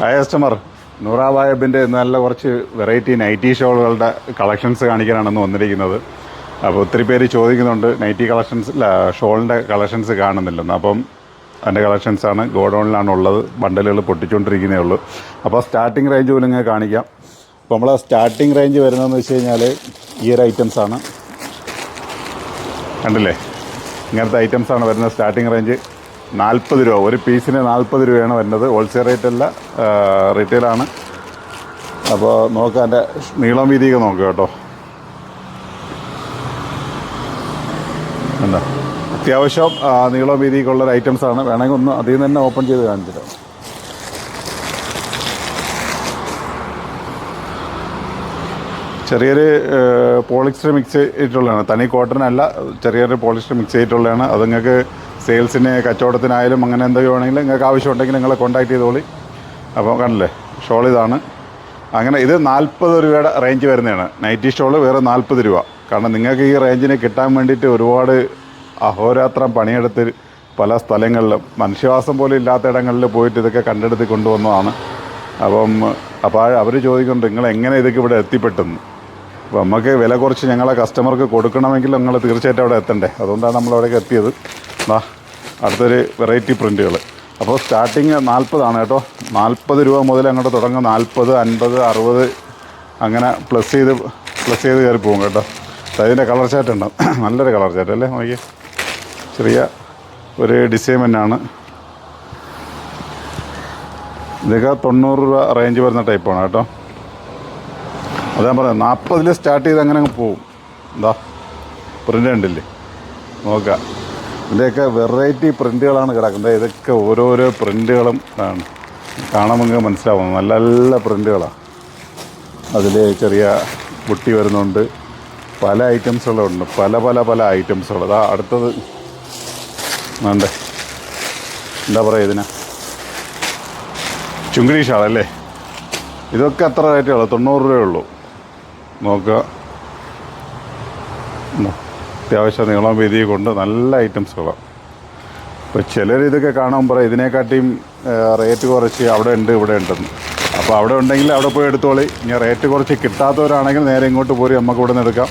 Hi customer നൂറാബായബിന്റെ നല്ല കുറച്ച് വെറൈറ്റി നൈറ്റി ഷോളുകളുടെ കളക്ഷൻസ് കാണിക്കാനാണെന്ന് വന്നിരിക്കുന്നത്. അപ്പോൾ ഒത്തിരി പേര് ചോദിക്കുന്നുണ്ട് നൈറ്റി കളക്ഷൻസ് ഷോളിന്റെ കളക്ഷൻസ് കാണുന്നില്ലെന്ന്. അപ്പം അതിന്റെ കളക്ഷൻസാണ് ഗോഡൗണിലാണ് ഉള്ളത് ബണ്ടലുകൾ പൊട്ടിച്ചുകൊണ്ടിരിക്കുന്നേ ഉള്ളൂ. അപ്പോൾ സ്റ്റാർട്ടിങ് റേഞ്ച് പോലും ഇങ്ങനെ കാണിക്കാം. അപ്പോൾ നമ്മൾ സ്റ്റാർട്ടിങ് റേഞ്ച് വരുന്നതെന്ന് വെച്ച് കഴിഞ്ഞാൽ ഈ ഒരു ഐറ്റംസാണ് കണ്ടില്ലേ? ഇങ്ങനത്തെ ഐറ്റംസാണ് വരുന്നത് സ്റ്റാർട്ടിങ് റേഞ്ച് നാൽപ്പത് രൂപ ഒരു പീസിന് നാൽപ്പത് രൂപയാണ് വരുന്നത്. ഹോൾസെയിൽ റേറ്റ് അല്ല റീറ്റെയിലാണ് അപ്പോൾ നോക്കാം എന്റെ നീളം വീതിയൊക്കെ നോക്കുക കേട്ടോ. എന്താ അത്യാവശ്യം നീളം വീതിയൊക്കെ ഒരു ഐറ്റംസാണ് വേണമെങ്കിൽ ഒന്ന് അതിൽ നിന്ന് തന്നെ ഓപ്പൺ ചെയ്ത് കാണിച്ചിട്ട് ചെറിയൊരു പോളിസ്റ്റർ മിക്സ് ചെയ്തിട്ടുള്ളതാണ്. തനി കോട്ടൺ അല്ല ചെറിയൊരു പോളിസ്റ്റർ മിക്സ് ചെയ്തിട്ടുള്ളതാണ്. അത് നിങ്ങൾക്ക് സെയിൽസിന് കച്ചവടത്തിനായാലും അങ്ങനെ എന്തെങ്കിലും വേണമെങ്കിലും നിങ്ങൾക്ക് ആവശ്യമുണ്ടെങ്കിൽ നിങ്ങളെ കോൺടാക്ട് ചെയ്തോളി. അപ്പോൾ കണ്ടില്ലേ? ഷോൾ ഇതാണ്. അങ്ങനെ ഇത് നാൽപ്പത് രൂപയുടെ റേഞ്ച് വരുന്നതാണ്. നൈറ്റി ഷോൾ വേറെ നാൽപ്പത് രൂപ. കാരണം നിങ്ങൾക്ക് ഈ റേഞ്ചിന് കിട്ടാൻ വേണ്ടിയിട്ട് ഒരുപാട് അഹോരാത്രം പണിയെടുത്ത് പല സ്ഥലങ്ങളിലും മനുഷ്യവാസം പോലും ഇല്ലാത്ത ഇടങ്ങളിൽ പോയിട്ട് ഇതൊക്കെ കണ്ടെടുത്ത് കൊണ്ടുവന്നതാണ്. അപ്പം അപ്പോൾ അവർ ചോദിക്കുന്നുണ്ട് നിങ്ങൾ എങ്ങനെ ഇതൊക്കെ ഇവിടെ എത്തിപ്പെട്ടെന്ന്? അപ്പോൾ നമുക്ക് വില കുറച്ച് ഞങ്ങളെ കസ്റ്റമർക്ക് കൊടുക്കണമെങ്കിൽ നിങ്ങൾ തീർച്ചയായിട്ടും അവിടെ എത്തണ്ടേ? അതുകൊണ്ടാണ് നമ്മൾ അവിടേക്ക് എത്തിയത് അടുത്തൊരു വെറൈറ്റി പ്രിന്റുകൾ അപ്പോൾ സ്റ്റാർട്ടിങ് നാൽപ്പതാണ് കേട്ടോ. നാൽപ്പത് രൂപ മുതൽ അങ്ങോട്ട് തുടങ്ങും. നാൽപ്പത് അൻപത് അറുപത് അങ്ങനെ പ്ലസ് ചെയ്ത് പ്ലസ് ചെയ്ത് കയറി പോകും കേട്ടോ. അതിന്റെ കളർ ചാറ്റ് ഉണ്ട്. നല്ലൊരു കളർ ചാറ്റ് അല്ലേ? നോക്കി ചെറിയ ഒരു ഡിസൈൻ തന്നെയാണ് ഇതൊക്കെ തൊണ്ണൂറ് രൂപ റേഞ്ച് വരുന്ന ടൈപ്പാണ് കേട്ടോ. അത് ഞാൻ നാൽപ്പതിൽ സ്റ്റാർട്ട് ചെയ്ത് അങ്ങനെ അങ്ങ് പോവും. എന്താ പ്രിന്റ് ഉണ്ടല്ലേ നോക്കാം. ഇതിന്റെയൊക്കെ വെറൈറ്റി പ്രിന്റുകളാണ് കിടക്കുന്നത്. ഇതൊക്കെ ഓരോരോ പ്രിന്റുകളും കാണുമ്പോൾ മനസ്സിലാവും. നല്ല നല്ല പ്രിന്റുകളാണ് അതിൽ ചെറിയ പൊട്ടി വരുന്നുണ്ട്. പല ഐറ്റംസുകളുണ്ട് പല പല പല ഐറ്റംസുകൾ അതാ അടുത്തത്. വേണ്ടേ? എന്താ പറയുക ഇതിന്? ചുങ്കിടി ഷാളല്ലേ ഇതൊക്കെ എത്ര റേറ്റേ ഉള്ളൂ? തൊണ്ണൂറ് രൂപയേ ഉള്ളൂ. നോക്കുക. അത്യാവശ്യം നീളം വീതി കൊണ്ട് നല്ല ഐറ്റംസുകളാണ് അപ്പോൾ ചിലർ ഇതൊക്കെ കാണുമ്പോൾ ഇതിനെക്കാട്ടിയും റേറ്റ് കുറച്ച് അവിടെ ഉണ്ട് ഇവിടെ ഉണ്ടെന്ന്. അപ്പോൾ അവിടെ ഉണ്ടെങ്കിൽ അവിടെ പോയി എടുത്തോളി. ഇനി റേറ്റ് കുറച്ച് കിട്ടാത്തവരാണെങ്കിൽ നേരെ ഇങ്ങോട്ട് പോരി നമുക്ക് ഇവിടെ നിന്ന് എടുക്കാം.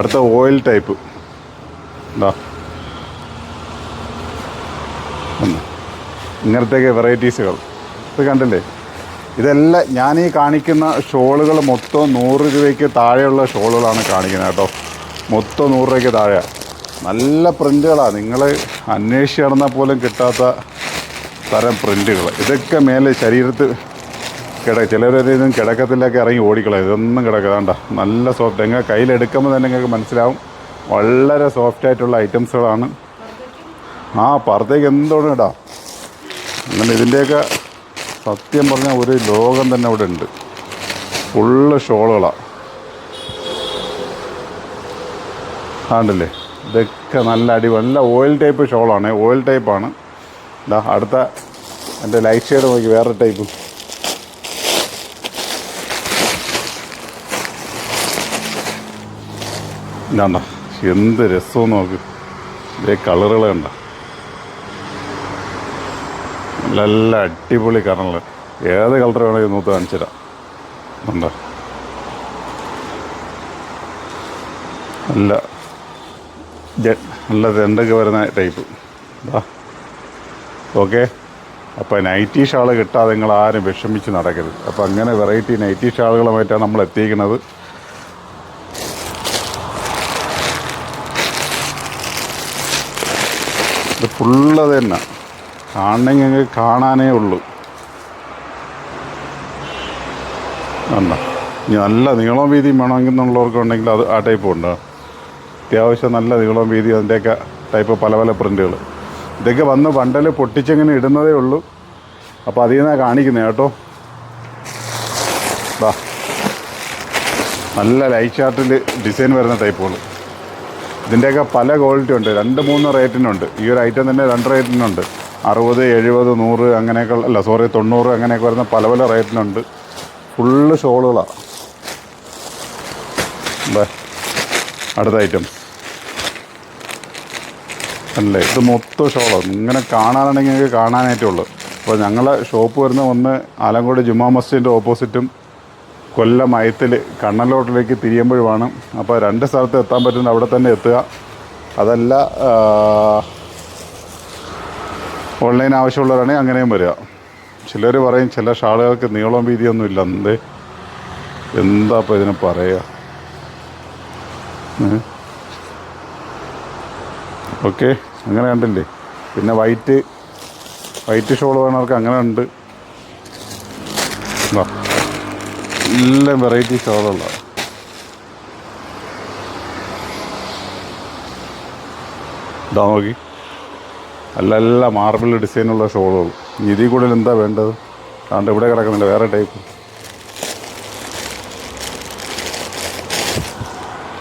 അടുത്ത ഓയിൽ ടൈപ്പ് എന്താ ഇങ്ങനത്തെ വെറൈറ്റീസുകൾ ഇത് കണ്ടില്ലേ? ഇതെല്ലാം ഞാൻ ഈ കാണിക്കുന്ന ഷോളുകൾ മൊത്തം നൂറ് രൂപയ്ക്ക് താഴെയുള്ള ഷോളുകളാണ് കാണിക്കുന്നത് കേട്ടോ. മൊത്തം നൂറ് രൂപയ്ക്ക് താഴെ. നല്ല പ്രിന്റുകളാണ് നിങ്ങൾ അന്വേഷിച്ച് നടന്നാൽ പോലും കിട്ടാത്ത തരം പ്രിന്റുകൾ ഇതൊക്കെ മേലെ ശരീരത്ത് കിട ചിലവരൊന്നും കിടക്കത്തിലൊക്കെ ഇറങ്ങി ഓടിക്കളയും. ഇതൊന്നും കിടക്കതാണ്ട നല്ല സോഫ്റ്റ് എങ്ങനെ കയ്യിലെടുക്കുമ്പോൾ തന്നെ നിങ്ങൾക്ക് മനസ്സിലാവും. വളരെ സോഫ്റ്റ് ആയിട്ടുള്ള ഐറ്റംസുകളാണ്. ആ പുറത്തേക്ക് എന്തോണം ഇടാം അങ്ങനെ ഇതിന്റെയൊക്കെ സത്യം പറഞ്ഞാൽ ഒരു ലോകം തന്നെ അവിടെ ഉണ്ട്. ഫുള്ള് ഷോളുകളാണ് ആണ്ടല്ലേ ഇതൊക്കെ നല്ല അടി നല്ല ഓയിൽ ടൈപ്പ് ഷോളാണ്. ഓയിൽ ടൈപ്പാണ് ഇതാ അടുത്ത എന്റെ ലൈറ്റ് ഷെയ്ഡ് നോക്കി വേറെ ടൈപ്പ് ഇതാണ്ട എന്ത് രസവും നോക്ക്. ഇതേ കളറുകൾ കണ്ട. നല്ല അടിപൊളി കളറുകൾ ഏത് കളർ വേണമെങ്കിൽ നോക്കി കാണിച്ചു ഉണ്ടോ നല്ല നല്ല തെണ്ടൊക്കെ വരുന്ന ടൈപ്പ് ഇതാ ഓക്കെ അപ്പോൾ നൈറ്റി ഷാൾ കിട്ടാതെ നിങ്ങൾ ആരും വിഷമിച്ച് നടക്കരുത്. അപ്പോൾ അങ്ങനെ വെറൈറ്റി നൈറ്റി ഷാളുകളുമായിട്ടാണ് നമ്മൾ എത്തിക്കുന്നത് ഇത് ഫുള്ള് തന്നെ. കാണണമെങ്കിൽ കാണാനേ ഉള്ളൂ. അല്ല ഇനി നല്ല നീളം വീതിയും ഉണ്ടെങ്കിൽ അത് ആ ടൈപ്പ് ഉണ്ട്? അത്യാവശ്യം നല്ല നീളം വീതി അതിന്റെയൊക്കെ ടൈപ്പ് പല പല പ്രിന്റുകൾ ഇതൊക്കെ വന്ന് ബണ്ടൽ പൊട്ടിച്ചെങ്ങനെ ഇടുന്നതേ ഉള്ളൂ. അപ്പോൾ അതിൽ നിന്നാണ് കാണിക്കുന്നത് കേട്ടോ. വാ നല്ല ലൈറ്റ് ചാർട്ടിൽ ഡിസൈൻ വരുന്ന ടൈപ്പുകൾ ഇതിന്റെയൊക്കെ പല ക്വാളിറ്റി ഉണ്ട്. രണ്ട് മൂന്ന് റേറ്റിനുണ്ട് ഈ ഒരു ഐറ്റം തന്നെ രണ്ട് റേറ്റിനുണ്ട് അറുപത് എഴുപത് നൂറ് അങ്ങനെയൊക്കെ അല്ല സോറി തൊണ്ണൂറ് അങ്ങനെയൊക്കെ വരുന്ന പല പല റേറ്റിനുണ്ട് ഫുള്ള് ഷോളുകളാണ് അടുത്ത ഐറ്റം അല്ലേ ഇത് മൊത്തം ഷോളാണ് ഇങ്ങനെ കാണാനാണെങ്കിൽ നിങ്ങൾക്ക് കാണാനായിട്ടുള്ളൂ അപ്പോൾ ഞങ്ങളെ ഷോപ്പ് വരുന്ന ഒന്ന് ആലങ്കോട് ജുമാ മസ്ജിദിന്റെ ഓപ്പോസിറ്റും കൊല്ലം അയത്തിൽ കണ്ണലോട്ടിലേക്ക് തിരിയുമ്പോഴുമാണ്. അപ്പോൾ രണ്ട് സ്ഥലത്ത് എത്താൻ പറ്റുന്ന അവിടെ തന്നെ എത്തുക. അതല്ല ഓൺലൈൻ ആവശ്യമുള്ളവരാണെങ്കിൽ അങ്ങനെയും വരിക. ചിലർ പറയും ചില ഷാളുകൾക്ക് നീളം വീതിയൊന്നും ഇല്ല എന്ത് എന്താ ഇപ്പോൾ ഇതിന് പറയുക? ഓക്കെ. അങ്ങനെ കണ്ടില്ലേ? പിന്നെ വൈറ്റ് വൈറ്റ് ഷോൾ വേണവർക്ക് അങ്ങനെ ഉണ്ട്. എല്ലാം വെറൈറ്റി ഷോളുള്ള. ഇതാ അല്ല എല്ലാ മാർബിൾ ഡിസൈനുള്ള ഷോളുകൾ. ഇതിൽ കൂടുതൽ എന്താ വേണ്ടത്? അതുകൊണ്ട് ഇവിടെ കിടക്കുന്നില്ല വേറെ ടൈപ്പ്.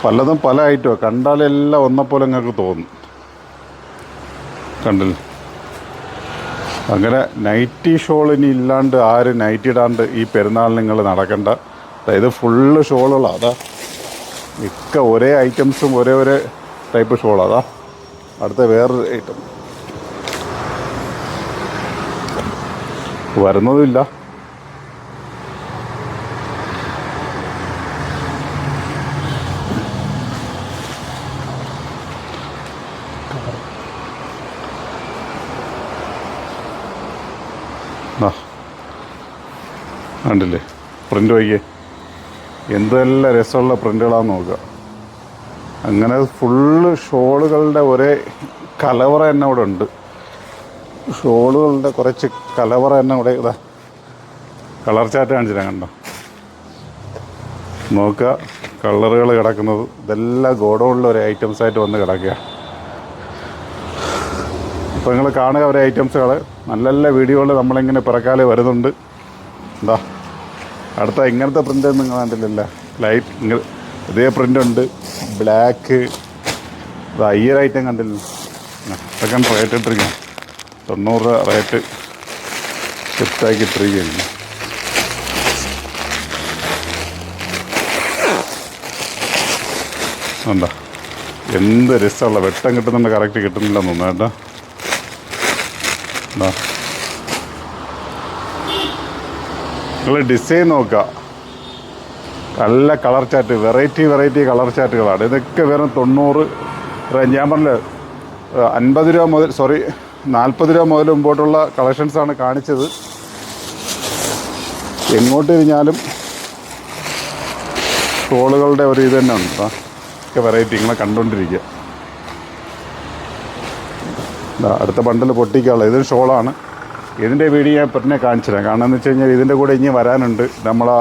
പലതും പല ഐറ്റമാണ് കണ്ടാലെല്ലാം ഒന്നെപ്പോലെ നിങ്ങൾക്ക് തോന്നും. കണ്ടില്ല. അങ്ങനെ നൈറ്റി ഷോൾ ഇനി ഇല്ലാണ്ട് ആര് നൈറ്റി ഇടാണ്ട് ഈ പെരുന്നാൾ നിങ്ങൾ നടക്കണ്ട. അതായത് ഫുള്ള് ഷോളുകളാണ് അതാ മിക്ക ഒരേ ഐറ്റംസും ഒരേ ഒരേ ടൈപ്പ് ഷോൾ അതാ അടുത്ത വേറൊരു ഐറ്റം വരുന്നതുമില്ല കണ്ടില്ലേ? പ്രിന്റ് വയ്ക്കേ എന്തെല്ലാം രസമുള്ള പ്രിന്റുകളാണെന്ന് നോക്കുക. അങ്ങനെ ഫുള്ള് ഷോളുകളുടെ ഒരേ കലവറ തന്നെ അവിടെ ഉണ്ട്. ഷോളുകളുടെ കുറച്ച് കലവറ തന്നെ ഇവിടെ ഇതാ. കളർ ചാറ്റ് കാണിച്ചില്ല കണ്ടോ? നോക്കുക. കളറുകൾ കിടക്കുന്നത്. ഇതെല്ലാം ഗോഡൗണിലെ ഒരു ഐറ്റംസ് ആയിട്ട് വന്ന് കിടക്കുക. അപ്പോൾ നിങ്ങൾ കാണുക ഒരു ഐറ്റംസുകൾ നല്ല നല്ല വീഡിയോകൾ നമ്മളിങ്ങനെ പിറക്കാലേ വരുന്നുണ്ട്. എന്താ അടുത്ത ഇങ്ങനത്തെ പ്രിന്റ് നിങ്ങൾ കണ്ടില്ലല്ലോ. ലൈറ്റ് ഇങ്ങനെ ഇതേ പ്രിന്റ് ഉണ്ട്. ബ്ലാക്ക് അത് ഐറ്റം കണ്ടില്ല? അതൊക്കെ റേറ്റ് ഇട്ടിരിക്കണം തൊണ്ണൂറ് രൂപ റേറ്റ് ഷിഫ്റ്റാക്കി ഇട്ടിരിക്കുകയാണ്. എന്താ എന്ത് രസമുള്ള വെട്ടം കിട്ടുന്നുണ്ട് കറക്റ്റ് കിട്ടുന്നില്ല തോന്നുന്നു കേട്ടോ എന്താ നിങ്ങൾ ഡിസൈൻ നോക്കുക. നല്ല colour chart variety variety colour ചാറ്റുകളാണ് ഇതൊക്കെ വെറും തൊണ്ണൂറ് ഞാൻ പറഞ്ഞില്ല അൻപത് രൂപ മുതൽ സോറി നാൽപ്പത് രൂപ മുതൽ മുമ്പോട്ടുള്ള കളക്ഷൻസാണ് കാണിച്ചത്. എങ്ങോട്ട് തിരിഞ്ഞാലും ഷോളുകളുടെ ഒരു ഇത് തന്നെ ഉണ്ട്. ഒക്കെ വെറൈറ്റി ഇങ്ങനെ കണ്ടുകൊണ്ടിരിക്കുക അടുത്ത ബണ്ടിൽ പൊട്ടിക്കാനുള്ള ഇതൊരു ഷോളാണ്. ഇതിന്റെ വീഡിയോ ഞാൻ പിന്നെ കാണിച്ചു തരാം കാരണം എന്ന് വെച്ച് കഴിഞ്ഞാൽ ഇതിന്റെ കൂടെ ഇനി വരാനുണ്ട് നമ്മളാ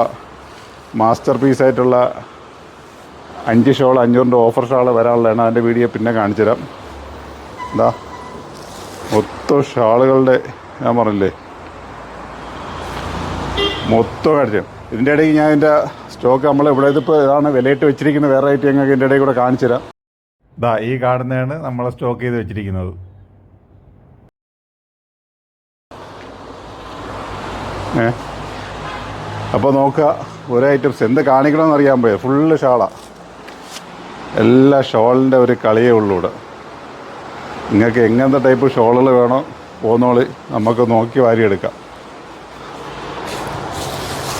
മാസ്റ്റർ പീസായിട്ടുള്ള അഞ്ച് ഷോൾ അഞ്ഞൂറിന്റെ ഓഫർ ഷോൾ വരാനുള്ളതാണ്. അതിന്റെ വീഡിയോ പിന്നെ കാണിച്ചു തരാം എന്താ മൊത്തം ഷാളുകളുടെ ഞാൻ പറഞ്ഞില്ലേ? മൊത്തം കാണിച്ചു ഇതിന്റെ ഇടയ്ക്ക് ഞാൻ ഇതിന്റെ സ്റ്റോക്ക് നമ്മൾ ഇവിടെ ഇതിപ്പോൾ ഇതാണ് വിലയിട്ട് വെച്ചിരിക്കുന്ന വേറെ ആയിട്ട് ഞങ്ങൾക്ക് ഇതിന്റെ ഇടയിൽ കൂടെ കാണിച്ചു തരാം ഇതാ ഈ കാണുന്നതാണ് നമ്മൾ സ്റ്റോക്ക് ചെയ്ത് വെച്ചിരിക്കുന്നത്. ഏ? അപ്പോൾ നോക്കുക ഒരു ഐറ്റംസ് എന്ത് കാണിക്കണമെന്ന് അറിയാൻ പോയത് ഫുള്ള് ഷാള. എല്ലാ ഷോളിന്റെ ഒരു കളിയേ ഉള്ളൂ ഇവിടെ. നിങ്ങൾക്ക് എങ്ങനത്തെ ടൈപ്പ് ഷോളുകൾ വേണോ പോന്നോളി. നമുക്ക് നോക്കി വാരിയെടുക്കാം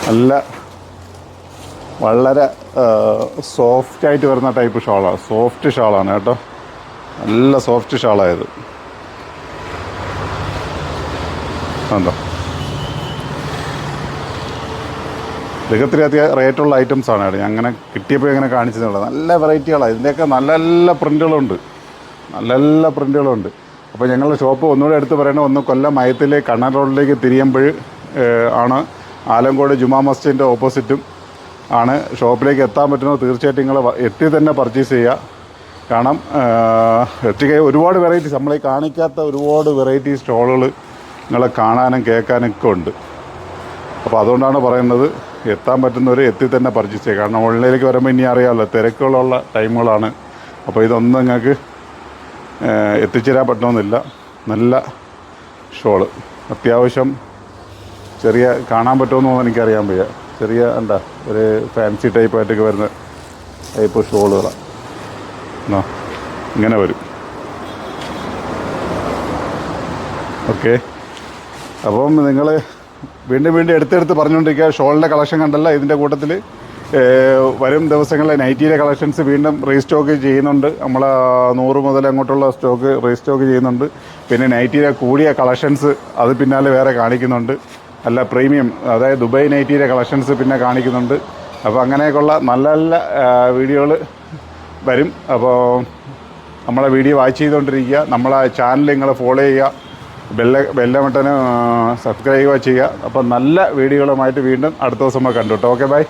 നല്ല വളരെ സോഫ്റ്റ് ആയിട്ട് വരുന്ന ടൈപ്പ് ഷാളാണ് സോഫ്റ്റ് ഷാളാണ് കേട്ടോ. നല്ല സോഫ്റ്റ് ഷാളായത് കണ്ടോ? ഇതൊക്കെ അത്യാവശ്യം റേറ്റുള്ള ഐറ്റംസ് ആണ് അങ്ങനെ കിട്ടിയപ്പോൾ ഇങ്ങനെ കാണിച്ചതുള്ളത് നല്ല വെറൈറ്റികളാണ്. ഇതിന്റെയൊക്കെ നല്ല നല്ല പ്രിന്റുകളുണ്ട് നല്ല നല്ല പ്രിന്റുകളുണ്ട് അപ്പോൾ ഞങ്ങളുടെ ഷോപ്പ് ഒന്നുകൂടെ എടുത്ത് പറയണത് ഒന്ന് കൊല്ലം മയത്തിലെ കണ്ണൻ റോഡിലേക്ക് തിരിയുമ്പോൾ ആണ് ആലങ്കോട് ജുമാ മസ്ജിദിന്റെ ഓപ്പോസിറ്റും ആണ് ഷോപ്പിലേക്ക് എത്താൻ പറ്റുന്നത്. തീർച്ചയായിട്ടും നിങ്ങൾ എത്തി തന്നെ പർച്ചേസ് ചെയ്യുക കാരണം എത്തിക്ക ഒരുപാട് വെറൈറ്റീസ് നമ്മളെ കാണിക്കാത്ത ഒരുപാട് വെറൈറ്റി സ്റ്റോളുകൾ നിങ്ങളെ കാണാനും കേൾക്കാനും ഒക്കെ ഉണ്ട്. അപ്പോൾ അതുകൊണ്ടാണ് പറയുന്നത് എത്താൻ പറ്റുന്നവർ എത്തി തന്നെ പർച്ചേസ് ചെയ്യുക കാരണം ഓൺലൈനിലേക്ക് വരുമ്പോൾ ഇനി അറിയാമല്ലോ തിരക്കുകളുള്ള ടൈമുകളാണ്. അപ്പോൾ ഇതൊന്നും നിങ്ങൾക്ക് എത്തിച്ചേരാൻ പറ്റണമെന്നില്ല. നല്ല ഷോൾ. അത്യാവശ്യം ചെറിയ കാണാൻ പറ്റുമെന്നൊന്നും എനിക്കറിയാൻ വയ്യ. ചെറിയ എന്താ ഒരു ഫാൻസി ടൈപ്പായിട്ടൊക്കെ വരുന്ന ടൈപ്പ് ഷോളുകളാണ് എന്നാ ഇങ്ങനെ വരും. ഓക്കെ. അപ്പം നിങ്ങൾ വീണ്ടും വീണ്ടും എടുത്തെടുത്ത് പറഞ്ഞുകൊണ്ടിരിക്കുക. ഷോളിന്റെ കളക്ഷൻ കണ്ടല്ല ഇതിന്റെ കൂട്ടത്തിൽ വരും ദിവസങ്ങളിലെ നൈറ്റിയിലെ കളക്ഷൻസ് വീണ്ടും റീസ്റ്റോക്ക് ചെയ്യുന്നുണ്ട്. നമ്മൾ നൂറ് മുതൽ അങ്ങോട്ടുള്ള സ്റ്റോക്ക് റീസ്റ്റോക്ക് ചെയ്യുന്നുണ്ട്. പിന്നെ നൈറ്റിയിലെ കൂടിയ കളക്ഷൻസ് അത് പിന്നാലെ വേറെ കാണിക്കുന്നുണ്ട്. അല്ല പ്രീമിയം അതായത് ദുബായ് നൈറ്റിയിലെ കളക്ഷൻസ് പിന്നെ കാണിക്കുന്നുണ്ട്. അപ്പോൾ അങ്ങനെയൊക്കെയുള്ള നല്ല നല്ല വീഡിയോകൾ വരും. അപ്പോൾ നമ്മളെ വീഡിയോ വാച്ച് ചെയ്തുകൊണ്ടിരിക്കുക. നമ്മളെ ചാനൽ നിങ്ങൾ ഫോളോ ചെയ്യുക. ബെല്ല ബെല്ലമട്ടന് സബ്സ്ക്രൈബ് ചെയ്യുക അപ്പം നല്ല വീഡിയോകളുമായിട്ട് വീണ്ടും അടുത്ത ദിവസം കണ്ടു കേട്ടോ ഓക്കെ ബൈ